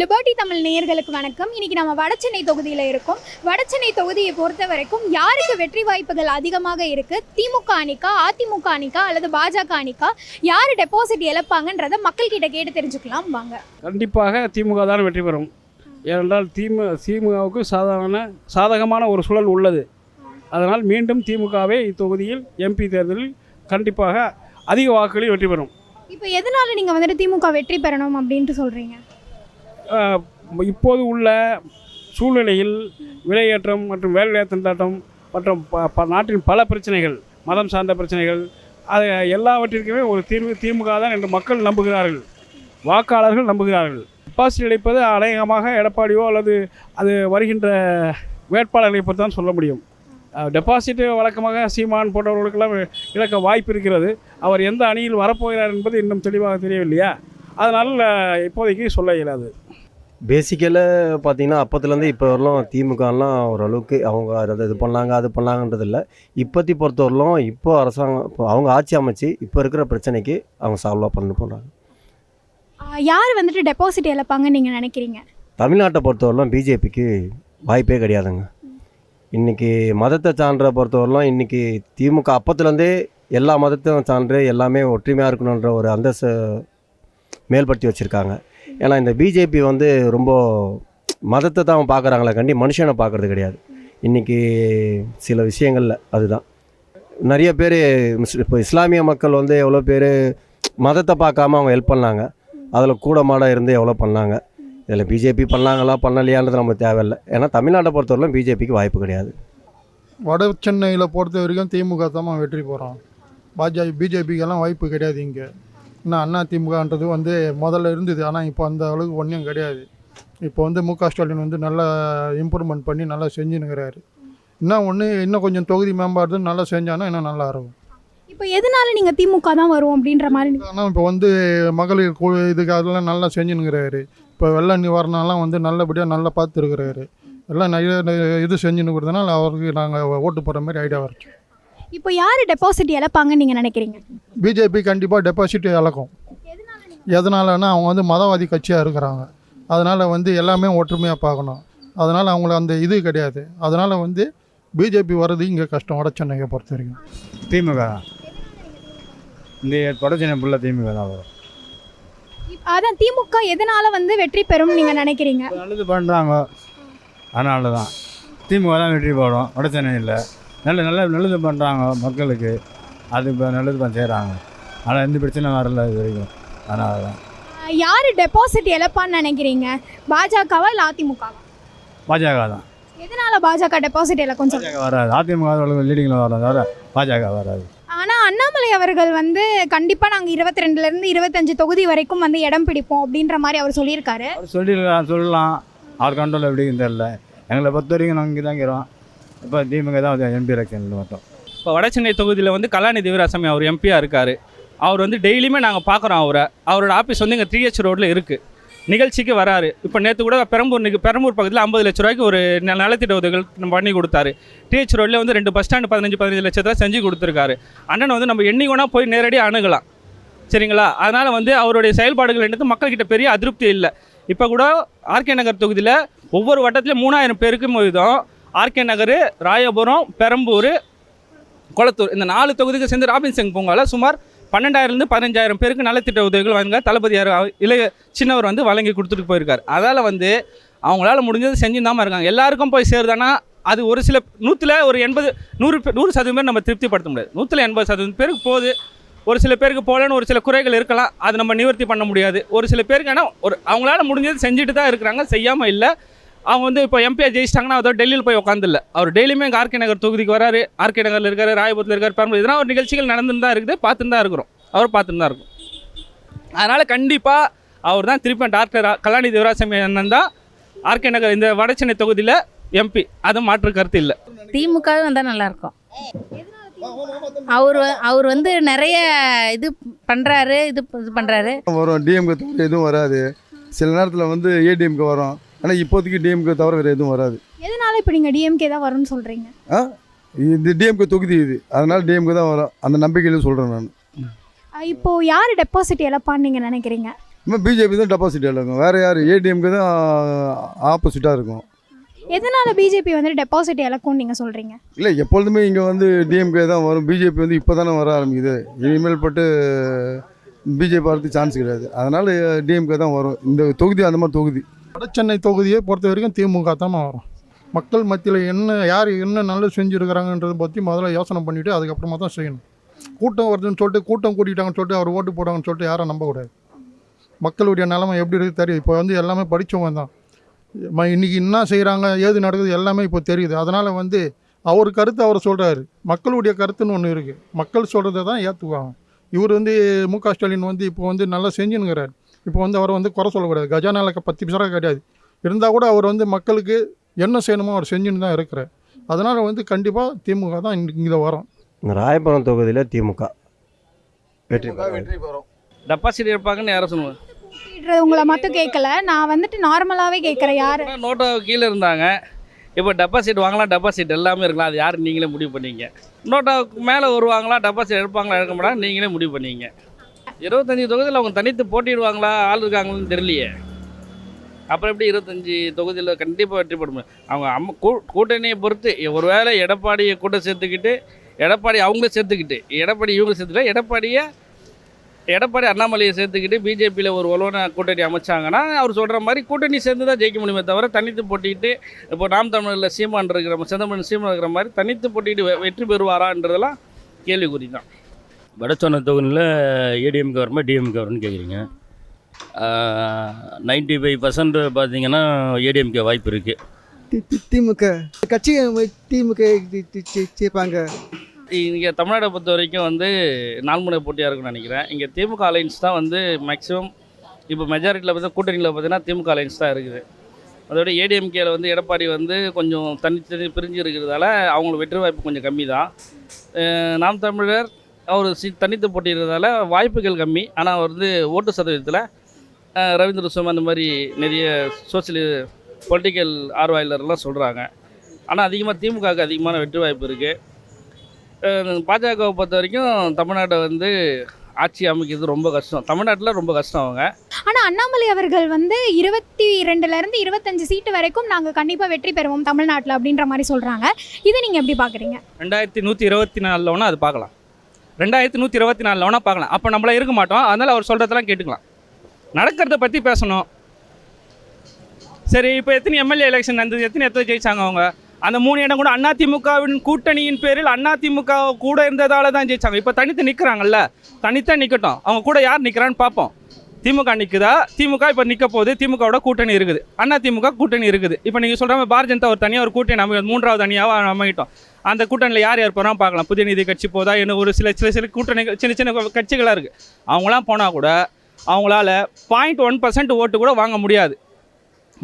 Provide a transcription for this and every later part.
Liberty Tamil நேயர்களுக்கு வணக்கம். இன்னைக்கு நம்ம வடசென்னை தொகுதியில் இருக்கோம். வடசென்னை தொகுதியை பொறுத்த வரைக்கும் யாருக்கு வெற்றி வாய்ப்புகள் அதிகமாக இருக்கு? திமுக அணிக்கா அதிமுக அணிக்கா அல்லது பாஜக அணிக்கா? யார் டெபாசிட் இழப்பாங்கன்றத மக்கள் கிட்ட கேட்டு தெரிஞ்சுக்கலாம். வாங்க. கண்டிப்பாக திமுக தான் வெற்றி பெறும். ஏனென்றால் திமு திமுகவுக்கு சாதாரண சாதகமான ஒரு சூழல் உள்ளது. அதனால் மீண்டும் திமுகவே இத்தொகுதியில் எம்பி தேர்தலில் கண்டிப்பாக அதிக வாக்குகளில் வெற்றி பெறும். இப்போ எதனால நீங்கள் வந்துட்டு திமுக வெற்றி பெறணும் அப்படின்ட்டு சொல்கிறீங்க இப்போது உள்ள சூழ்நிலையில் விலையேற்றம் மற்றும் வேலையில்லா திண்டாட்டம் மற்றும் ப ப நாட்டின் பல பிரச்சனைகள் மதம் சார்ந்த பிரச்சனைகள் அது எல்லாவற்றிற்குமே ஒரு தீர்வு திமுக தான் என்று மக்கள் நம்புகிறார்கள். வாக்காளர்கள் நம்புகிறார்கள். டெபாசிட் கிடைப்பது அநேகமாக எடப்பாடியோ அல்லது அது வருகின்ற வேட்பாளர்களை பொறுத்து தான் சொல்ல முடியும். டெபாசிட் வழக்கமாக சீமான் போன்றவர்களுக்கெல்லாம் இழக்க வாய்ப்பு இருக்கிறது. அவர் எந்த அணியில் வரப்போகிறார் என்பது இன்னும் தெளிவாக தெரியவில்லையா? அதனால் இப்போதைக்கு சொல்ல இயலாது. பேசிக்கலாக பார்த்தீங்கன்னா அப்போத்துலேருந்து இப்போ வரலும் திமுகலாம் ஓரளவுக்கு அவங்க அதை இது பண்ணாங்க அது பண்ணாங்கன்றது இல்லை. இப்போத்தி பொறுத்தவரையிலும் இப்போ அரசாங்கம் இப்போ அவங்க ஆட்சி அமைச்சு இப்போ இருக்கிற பிரச்சனைக்கு அவங்க சால்வாக பண்ண போகிறாங்க யார் வந்துட்டு டெபாசிட் இழப்பாங்கன்னு நீங்கள் நினைக்கிறீங்க? தமிழ்நாட்டை பொறுத்தவரையிலும் பிஜேபிக்கு வாய்ப்பே கிடையாதுங்க. இன்றைக்கி மதத்தை சான்ற பொறுத்தவரையிலும் இன்றைக்கி திமுக அப்போத்துலேருந்தே எல்லா மதத்தையும் சான்று எல்லாமே ஒற்றுமையாக இருக்கணுன்ற ஒரு அந்தஸ்து மேல்படுத்தி வச்சுருக்காங்க. ஏன்னா இந்த பிஜேபி வந்து ரொம்ப மதத்தை தான் பார்க்குறாங்களே கண்டி மனுஷனை பார்க்குறது கிடையாது. இன்றைக்கி சில விஷயங்களில் அதுதான். நிறைய பேர் இப்போ இஸ்லாமிய மக்கள் வந்து எவ்வளோ பேர் மதத்தை பார்க்காம அவங்க ஹெல்ப் பண்ணாங்க. அதில் கூட மாட இருந்து எவ்வளோ பண்ணாங்க. இதில் பிஜேபி பண்ணாங்களா பண்ணலையான்றது நமக்கு தேவையில்லை. ஏன்னா தமிழ்நாட்டை பொறுத்தவரைக்கும் பிஜேபிக்கு வாய்ப்பு கிடையாது. வட சென்னையில் பொறுத்த வரைக்கும் திமுக தான் வெற்றி போகிறோம் பாஜக பிஜேபிக்கெல்லாம் வாய்ப்பு கிடையாது இங்கே. இன்னும் அண்ணா திமுகன்றது வந்து முதல்ல இருந்தது. ஆனால் இப்போ அந்த அளவுக்கு ஒன்றும் கிடையாது. இப்போ வந்து மு க ஸ்டாலின் வந்து நல்லா இம்ப்ரூவ்மெண்ட் பண்ணி நல்லா செஞ்சுனுங்கிறாரு இன்னும் ஒன்று இன்னும் கொஞ்சம் தொகுதி மேம்பாடு நல்லா செஞ்சானா இன்னும் நல்லா இருக்கும். இப்போ எதனால நீங்கள் திமுக தான் வரும் அப்படின்ற மாதிரி ஆனால் இப்போ வந்து மகளிர் குழு இதுக்கு அதெல்லாம் நல்லா செஞ்சுனுங்கிறாரு இப்போ வெள்ள நிவாரணம்லாம் வந்து நல்லபடியாக நல்லா பார்த்துருக்குறாரு. எல்லாம் நிறைய இது செஞ்சுனுக்கிறதுனால அவருக்கு நாங்கள் ஓட்டு போடுற மாதிரி ஐடியா வரைக்கும் இப்போ யார் டெபாசிட் இழப்பாங்கன்னு நீங்கள் நினைக்கிறீங்க? பிஜேபி கண்டிப்பாக டெபாசிட் இழக்கும். எதனாலன்னா அவங்க வந்து மதவாதி கட்சியாக இருக்கிறாங்க. அதனால் வந்து எல்லாமே ஒற்றுமையாக பார்க்கணும். அதனால் அவங்கள அந்த இது கிடையாது. அதனால் வந்து பிஜேபி வர்றது இங்கே கஷ்டம். வட சென்னையை பொறுத்த வரைக்கும். திமுக. தான் இந்த தொடர்ச்சினை ஃபுல்லாக திமுக தான் வரும். அதான் திமுக எதனால வந்து வெற்றி பெறும் நீங்க நினைக்கிறீங்க? நல்லது பண்ணுறாங்க அதனால தான் திமுக தான் வெற்றி போடும் வட சென்னையில். நல்ல நல்ல நல்லது பண்ணுறாங்க மக்களுக்கு. அது இப்போ நல்லது பண்ண செய்கிறாங்க ஆனால் எந்த பிரச்சனை வரல இது வரைக்கும். அதனால தான். யாரு டெபாசிட் இழப்பான்னு நினைக்கிறீங்க? பாஜகவா இல்ல அதிமுகவா? பாஜக தான். எதனால பாஜக டெபாசிட் இழக்கும் பாஜக வராது. அதிமுக லீடிங்கில் வர தவிர பாஜக வராது. ஆனா அண்ணாமலை அவர்கள் வந்து கண்டிப்பா நாங்க இருபத்தி ரெண்டுல இருந்து இருபத்தஞ்சு தொகுதி வரைக்கும் வந்து இடம் பிடிப்போம் அப்படின்ற மாதிரி அவர் சொல்லியிருக்காரு. அவர் சொல்லிடலாம் சொல்லலாம். அவர் கண்ட்ரோல் எப்படின்னு தெரில எங்களை பொறுத்த வரைக்கும் நாங்கள் இங்கே தான் இருக்கிறோம். இப்போ திமுக தான் எம்பி எலெக்ஷனில் மட்டும் இப்போ வடசென்னை தொகுதியில் வந்து கலாநிதி வீராசாமி அவர் எம்பியாக இருக்கார். அவர் வந்து டெய்லியுமே நாங்கள் பார்க்குறோம் அவரை. அவரோட ஆஃபீஸ் வந்து இங்கே த்ரீஹெச் ரோட்டில் இருக்குது நிகழ்ச்சிக்கு வராரு. இப்போ நேற்று கூட பெரம்பூர் பெரம்பூர் பக்கத்தில் ஐம்பது லட்ச ரூபாய்க்கு ஒரு நலத்திட்ட உதவிகள் நம்ம பண்ணி கொடுத்தாரு. டிஹெச் ரோட்லேயே வந்து ரெண்டு பஸ் ஸ்டாண்டு பதினஞ்சு பதினஞ்சு லட்சத்தை செஞ்சு கொடுத்துருக்காரு. அண்ணன் வந்து நம்ம எண்ணிக்கோனா போய் நேரடியாக அணுகலாம். சரிங்களா? அதனால் வந்து அவருடைய செயல்பாடுகள் என்னது மக்கள்கிட்ட பெரிய அதிருப்தி இல்லை. இப்போ கூட ஆர்கே நகர் தொகுதியில் ஒவ்வொரு வட்டத்திலையும் மூணாயிரம் பேருக்கும் விதம் ஆர்கே நகர் ராயபுரம் பெரம்பூர் கொளத்தூர். இந்த நாலு தொகுதிக்கு சேர்ந்து ராபின்சன் பூங்காவில் சுமார் பன்னெண்டாயிரம்லேருந்து பதினஞ்சாயிரம் பேருக்கு நலத்திட்ட உதவிகள் வழங்க தளபதியார் இளைய சின்னவர் வந்து வழங்கி கொடுத்துட்டு போயிருக்காரு. அதால் வந்து அவங்களால முடிஞ்சது செஞ்சுன்னு இருக்காங்க. எல்லாருக்கும் போய் சேருதானா? அது ஒரு சில நூற்றில் ஒரு எண்பது நூறு நூறு சதவீதம் பேர் நம்ம திருப்திப்படுத்த முடியாது. நூற்றில் எண்பது சதவீதம் பேருக்கு போகுது. ஒரு சில பேருக்கு போகலன்னு ஒரு சில குறைகள் இருக்கலாம். அது நம்ம நிவர்த்தி பண்ண முடியாது. ஒரு சில பேருக்கு ஆனால் ஒரு அவங்களால முடிஞ்சது செஞ்சுட்டு தான் இருக்கிறாங்க. செய்யாமல் இல்லை. அவங்க வந்து இப்போ எம்பியாக ஜெயிச்சிட்டாங்கன்னா அதோ டெல்லியில் போய் உட்காந்துல்ல அவர் டெய்லியுமே இங்கே ஆர்கே நகர் தொகுதிக்கு வராரு. ஆர்கே நகரில் இருக்காரு ராயபுரத்தில் இருக்காரு பெரம்பலூர். இதெல்லாம் ஒரு நிகழ்ச்சிகள் நடந்துன்னு தான் இருக்குது. பார்த்துன்னு தான் இருக்கிறோம். அவர் பார்த்துன்னு தான் இருக்கும். அதனால் கண்டிப்பாக அவர் தான் திருப்பி டாக்டர் கலாநிதி வீராசாமி அண்ணன் தான் ஆர்கே நகர் இந்த வடசென்னை தொகுதியில் எம்பி அது மாற்று கருத்து இல்லை. திமுக வந்தால் நல்லாயிருக்கும் அவர் அவர் வந்து நிறைய இது பண்ணுறாரு இது இது பண்ணுறாரு வரும். டிஎம்கே எதுவும் வராது. சில நேரத்தில் வந்து ஏடிஎம்கே வரும். ஆனால் இப்போதைக்கு டிஎம்கே தவிர வேறு எதுவும் வராது. எதனால இப்போ நீங்க டிஎம்கே தான் வரும்னு சொல்றீங்க? ஆ? இது டிஎம்கே தொகுதி இது. அதனால் டிஎம்கே தான் வரும். அந்த நம்பிக்கையில சொல்கிறேன் நான். ஆஹ் இப்போ யார் டெபாசிட் இழப்பான்னு நீங்க நினைக்கிறீங்க? இன்னும் பிஜேபி தான் டெபாசிட் இருக்கும் வேறு யார்? ஏடிஎம்க்கு தான் ஆப்போசிட்டாக இருக்கும். எதனால பிஜேபி வந்து டெபாசிட் இழக்கும்னு நீங்கள் சொல்கிறீங்க இல்லை எப்பொழுதுமே இங்கே வந்து டிஎம்கே தான் வரும். பிஜேபி வந்து இப்போ தானே வர ஆரம்பிக்குது. இனிமேல் பட்டு பிஜேபி வரதுக்கு சான்ஸ் கிடையாது. அதனால் டிஎம்கே தான் வரும். இந்த தொகுதி அந்த மாதிரி தொகுதி. வடசென்னை தொகுதியை பொறுத்த வரைக்கும் திமுக தான் வரும் மக்கள் மத்தியில் என்ன யார் என்ன நல்லது செஞ்சுருக்கிறாங்கன்றதை பற்றி முதல்ல யோசனை பண்ணிவிட்டு அதுக்கப்புறமா தான் செய்யணும். கூட்டம் வருதுன்னு சொல்லிட்டு கூட்டம் கூட்டிட்டாங்கன்னு சொல்லிட்டு அவர் ஓட்டு போடுறாங்கன்னு சொல்லிட்டு யாரும் நம்பக்கூடாது மக்களுடைய நிலமை எப்படி இருக்குது தெரியுது. இப்போ வந்து எல்லாமே படித்தவங்க தான். ம இன்றைக்கி என்ன செய்கிறாங்க ஏது நடக்குது எல்லாமே இப்போ தெரியுது. அதனால் வந்து அவர் கருத்து அவர் சொல்கிறாரு மக்களுடைய கருத்துன்னு ஒன்று இருக்குது மக்கள் சொல்கிறத தான் ஏற்றுக்குவாங்க இவர் வந்து மு க ஸ்டாலின் வந்து இப்போ வந்து நல்லா செஞ்சுனுங்கிறார் இப்போ வந்து அவரை வந்து குறை சொல்லக்கூடாது. கஜானால பத்து பிசரா கிடையாது. இருந்தால் கூட அவர் வந்து மக்களுக்கு என்ன செய்யணுமோ அவர் செஞ்சுன்னு தான் இருக்கிறார். அதனால் வந்து கண்டிப்பாக திமுக தான் இங்கே வரும். இந்த ராயபுரம் தொகுதியில் திமுக. வெற்றி. வெற்றி பெறும் டெபாசிட் இருப்பாங்கன்னு யாரும் சொல்லுவாங்க உங்களை மட்டும் கேட்கல. நான் வந்துட்டு நார்மலாகவே கேட்குறேன். யார்? நோட்டோ கீழே இருந்தாங்க. இப்போ டெபாசிட் வாங்கலாம் டெபாசிட் எல்லாமே இருக்கலாம். அது யார் நீங்களே முடிவு பண்ணீங்க. நோட்டாவுக்கு மேலே வருவாங்களா டெபாசிட் எடுப்பாங்களா எடுக்க மாட்டா நீங்களே முடிவு பண்ணீங்க. இருபத்தஞ்சி தொகுதியில் அவங்க தனித்து போட்டிடுவாங்களா ஆள் இருக்காங்கன்னு தெரியலையே. அப்புறம் எப்படி இருபத்தஞ்சி தொகுதியில் கண்டிப்பாக வெற்றி பெற முடியும்? அவங்க அம்மா கூ கூட்டணியை பொறுத்து ஒருவேளை எடப்பாடியை கூட சேர்த்துக்கிட்டு எடப்பாடி அவங்கள சேர்த்துக்கிட்டு எடப்பாடி இவங்க சேர்த்துட்டா எடப்பாடியை எடப்பாடி அண்ணாமலையை சேர்த்துக்கிட்டு பிஜேபியில் ஒரு வலுவான கூட்டணி அமைச்சாங்கன்னா அவர் சொல்கிற மாதிரி கூட்டணி சேர்ந்து தான் ஜெயிக்க முடியுமே தவிர தனித்து போட்டிட்டு இப்போ நாம் தமிழரில் சீமான் இருக்கிற செந்தமன் சீமான் இருக்கிற மாதிரி தனித்து போட்டிட்டு வெற்றி பெறுவாரான்றதெல்லாம் கேள்விக்குறி தான் வடச்சொன்ன தொகுதியில் ஏடிஎம்கே வருமா டிஎம்கே வரும்னு கேட்குறீங்க நைன்டி ஃபைவ் பர்சன்ட் பார்த்தீங்கன்னா ஏடிஎம்கே வாய்ப்பு இருக்குது திமுக. கட்சி திமுக சேர்ப்பாங்க இங்கே தமிழ்நாடை பொறுத்த வரைக்கும் வந்து நான்முனை போட்டியாக இருக்கும்னு நினைக்கிறேன். இங்கே திமுக அலைன்ஸ் தான் வந்து மேக்ஸிமம் இப்போ மெஜாரிட்டியில் பார்த்தா கூட்டணியில் பார்த்தீங்கன்னா திமுக அலைன்ஸ் தான் இருக்குது. அதோட ஏடிஎம்கேல வந்து எடப்பாடி வந்து கொஞ்சம் தனித்தனி பிரிஞ்சு இருக்கிறதால அவங்களுக்கு வெற்றி வாய்ப்பு கொஞ்சம் கம்மி தான். நாம் தமிழர் அவர் சி தனித்து போட்டிடுறதால வாய்ப்புகள் கம்மி. ஆனால் அவர் வந்து ஓட்டு சதவீதத்தில் ரவீந்திர சுவாமி அந்த மாதிரி நிறைய சோசியலி பொலிட்டிக்கல் ஆர்வாயிலர்லாம் சொல்கிறாங்க ஆனால் அதிகமாக திமுகவுக்கு அதிகமான வெற்றி வாய்ப்பு இருக்குது பாஜகவை பொறுத்த வரைக்கும் தமிழ்நாட்டை வந்து ஆட்சி அமைக்கிறது ரொம்ப கஷ்டம். தமிழ்நாட்டில் ரொம்ப கஷ்டம் அவங்க. ஆனால் அண்ணாமலை அவர்கள் வந்து இருபத்தி ரெண்டுலேருந்து இருபத்தஞ்சு சீட்டு வரைக்கும் நாங்கள் கண்டிப்பாக வெற்றி பெறுவோம் தமிழ்நாட்டில் அப்படின்ற மாதிரி சொல்கிறாங்க இதை நீங்கள் எப்படி பார்க்குறீங்க ரெண்டாயிரத்தி நூற்றி இருபத்தி நாலில் வேணால் அது பார்க்கலாம். ரெண்டாயிரத்தி நூற்றி இருபத்தி நாலில் வேணால் பார்க்கலாம். அப்போ நம்மள இருக்க மாட்டோம். அதனால் அவர் சொல்கிறதெல்லாம் கேட்டுக்கலாம். நடக்கிறத பற்றி பேசணும். சரி இப்போ எத்தனை எம்எல்ஏ எலெக்ஷன் நடந்தது? எத்தனை எத்தனை ஜெயிச்சாங்க அவங்க? அந்த மூணு இடம் கூட அதிமுகவின் கூட்டணியின் பேரில் அதிமுக கூட இருந்ததால தான் ஜெயிச்சாங்க. இப்போ தனித்து நிற்கிறாங்கல்ல தனித்தான் நிற்கட்டும் அவங்க கூட யார் நிற்கிறான்னு பார்ப்போம். திமுக நிற்குதா திமுக இப்போ நிற்க போகுது. திமுகவோட கூட்டணி இருக்குது. அண்ணா திமுக கூட்டணி இருக்குது. இப்போ நீங்கள் சொல்கிற மாதிரி பாரதிய ஜனதா ஒரு தனியாக ஒரு கூட்டணி நம்ம மூன்றாவது அணியாக அமையிட்டோம். அந்த கூட்டணியில் யார் யார் போகிறான் பார்க்கலாம். புதிய நீதி கட்சி போதா? என்ன ஒரு சில சில சில கூட்டணி சின்ன சின்ன கட்சிகளாக இருக்குது அவங்களாம் போனால் கூட அவங்களால பாயிண்ட் ஒன் பர்சன்ட் ஓட்டு கூட வாங்க முடியாது.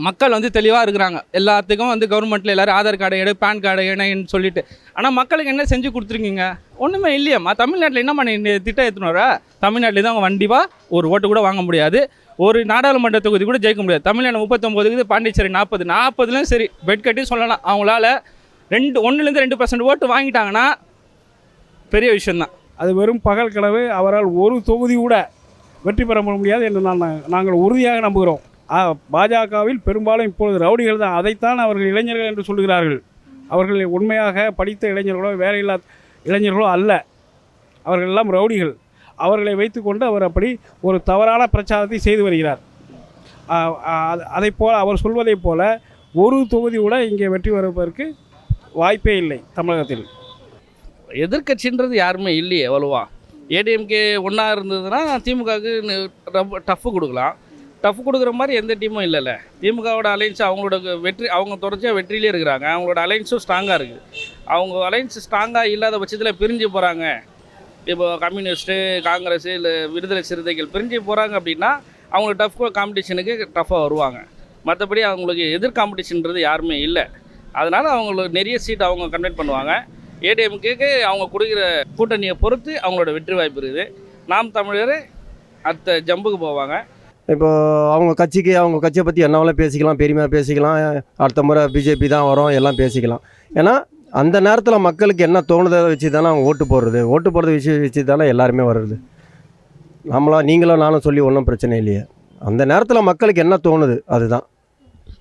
மக்கள் வந்து தெளிவாக இருக்கிறாங்க. எல்லாத்துக்கும் வந்து கவர்மெண்ட்டில் எல்லோரும் ஆதார் கார்டு எடு பேன் கார்டு இணைன்னு சொல்லிட்டு. ஆனால் மக்களுக்கு என்ன செஞ்சு கொடுத்துருக்கீங்க? ஒன்றுமே இல்லையாம்மா தமிழ்நாட்டில் என்ன பண்ணி நீ திட்டம் எடுத்துன்னு தமிழ்நாட்டில் தான் வண்டிவாக ஒரு ஓட்டு கூட வாங்க முடியாது. ஒரு நாடாளுமன்ற தொகுதி கூட ஜெயிக்க முடியாது. தமிழ்நாடு முப்பத்தொம்போதுக்கு பாண்டிச்சேரி நாற்பது நாற்பதுலேயும் சரி பெட் கட்டி சொல்லலாம். அவங்களால ரெண்டு ஒன்றுலேருந்து ரெண்டு பர்சன்ட் ஓட்டு வாங்கிட்டாங்கன்னா பெரிய விஷயந்தான் அது வெறும் பகல் கனவு. அவரால் ஒரு தொகுதி கூட வெற்றி பெற முடியாது என்று நான் நாங்கள் உறுதியாக நம்புகிறோம். பாஜகவில் பெரும்பாலும் இப்பொழுது ரவுடிகள் தான். அதைத்தான் அவர்கள் இளைஞர்கள் என்று சொல்கிறார்கள் அவர்கள் உண்மையாக படித்த இளைஞர்களோ வேலையில்லா இளைஞர்களோ அல்ல. அவர்கள் எல்லாம் ரவுடிகள். அவர்களை வைத்துக்கொண்டு அவர் அப்படி ஒரு தவறான பிரச்சாரத்தை செய்து வருகிறார். அதை போல் அதைப் அவர் சொல்வதைப் போல ஒரு தொகுதி கூட இங்கே வெற்றி வருவதற்கு வாய்ப்பே இல்லை தமிழகத்தில். எதிர்கட்சின்றது யாருமே இல்லையே அவ்வளோவா ஏடிஎம்கே ஒன்றா இருந்ததுன்னா திமுகவுக்கு ரொம்ப டஃப்பு கொடுக்கலாம். டஃப் கொடுக்குற மாதிரி எந்த டீமும் இல்லைல்ல. திமுகவோட அலைன்ஸ் அவங்களோட வெற்றி அவங்க தொடர்ச்சியாக வெற்றிலே இருக்கிறாங்க. அவங்களோட அலைன்ஸும் ஸ்ட்ராங்காக இருக்குது அவங்க அலைன்ஸ் ஸ்ட்ராங்காக இல்லாத பட்சத்தில் பிரிஞ்சு போகிறாங்க இப்போ கம்யூனிஸ்ட்டு காங்கிரஸ் இல்லை விடுதலை சிறுத்தைகள் பிரிஞ்சு போகிறாங்க அப்படின்னா அவங்க டஃப் காம்படிஷனுக்கு டஃப்பாக வருவாங்க. மற்றபடி அவங்களுக்கு எதிர் காம்படிஷன்ன்றது யாருமே இல்லை. அதனால் அவங்களுக்கு நிறைய சீட் அவங்க கண்டக்ட் பண்ணுவாங்க. ஏடிஎம்கேக்கு அவங்க கொடுக்குற கூட்டணியை பொறுத்து அவங்களோட வெற்றி வாய்ப்பு இருக்குது. நாம் தமிழர் அடுத்த ஜம்புக்கு போவாங்க. இப்போ அவங்க கட்சிக்கு அவங்க கட்சியை பற்றி என்ன வேணாலும் பேசிக்கலாம் பெருமையாக பேசிக்கலாம். அடுத்த முறை பிஜேபி தான் வரும் எல்லாம் பேசிக்கலாம். ஏன்னா அந்த நேரத்தில் மக்களுக்கு என்ன தோணுதை வச்சு தானே அவங்க ஓட்டு போடுறது. ஓட்டு போடுறது விஷயம் வச்சு தானே எல்லாருமே வர்றது. நம்மளா நீங்களும் நானும் சொல்லி ஒன்றும் பிரச்சனை இல்லையே. அந்த நேரத்தில் மக்களுக்கு என்ன தோணுது? அதுதான்.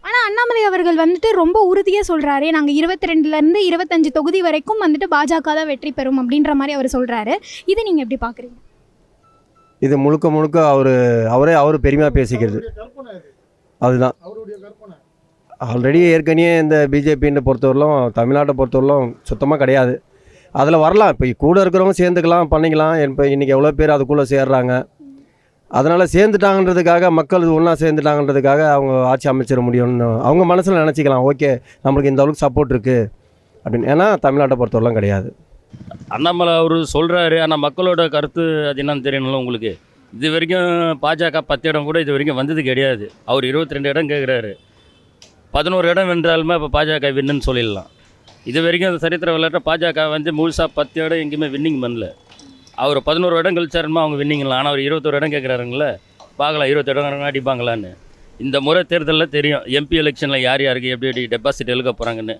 ஆனால் அண்ணாமலை அவர்கள் வந்துட்டு ரொம்ப உறுதியாக சொல்கிறாரு நாங்கள் இருபத்தி ரெண்டுலேருந்து இருபத்தஞ்சு தொகுதி வரைக்கும் வந்துட்டு பாஜக தான் வெற்றி பெறும் அப்படின்ற மாதிரி அவர் சொல்கிறாரு இதை நீங்கள் எப்படி பார்க்குறீங்க இது முழுக்க முழுக்க அவர் அவரே அவர் பெருமையாக பேசிக்கிறது. அதுதான். ஆல்ரெடி ஏற்கனவே இந்த பிஜேபின்னு பொறுத்தவரையிலும் தமிழ்நாட்டை பொறுத்தவரையிலும் சுத்தமாக கிடையாது. அதில் வரலாம். இப்போ கூட இருக்கிறவங்க சேர்ந்துக்கலாம் பண்ணிக்கலாம். இப்போ இன்றைக்கி எவ்வளோ பேர் அதுக்குள்ளே சேர்றாங்க. அதனால் சேர்ந்துட்டாங்கன்றதுக்காக மக்கள் ஒன்றா சேர்ந்துட்டாங்கன்றதுக்காக அவங்க ஆட்சி அமைச்சிட முடியும்னு அவங்க மனசில் நினச்சிக்கலாம். ஓகே நம்மளுக்கு இந்த அளவுக்கு சப்போர்ட் இருக்குது அப்படின்னு. ஏன்னா தமிழ்நாட்டை பொறுத்தவரைலாம் கிடையாது. அண்ணாமலை அவர் சொல்கிறாரு ஆனால் மக்களோட கருத்து அது என்னன்னு தெரியணும்ல உங்களுக்கு? இது வரைக்கும் பாஜக பத்து இடம் கூட இது வரைக்கும் வந்தது கிடையாது. அவர் இருபத்தி ரெண்டு இடம் கேட்குறாரு பதினோரு இடம் வென்றாலுமே இப்போ பாஜக வின்னுன்னு சொல்லிடலாம். இது வரைக்கும் அந்த சரித்திர விளையாட்டை பாஜக வந்து முழுசாக பத்து இடம் எங்கேயுமே வின்னிங் பண்ணல. அவர் பதினோரு இடம் கழிச்சாருமா அவங்க வின்னிங்கலாம் ஆனால் அவர் இருபத்தோரு இடம் கேட்குறாருங்களே பார்க்கலாம் இருபத்தி இடம் அடிப்பாங்களான்னு. இந்த முறை தேர்தலில் தெரியும் எம்பி எலெக்ஷனில் யார் யாருக்கு எப்படி எப்படி டெபாசிட் எழுக்க போகிறாங்கன்னு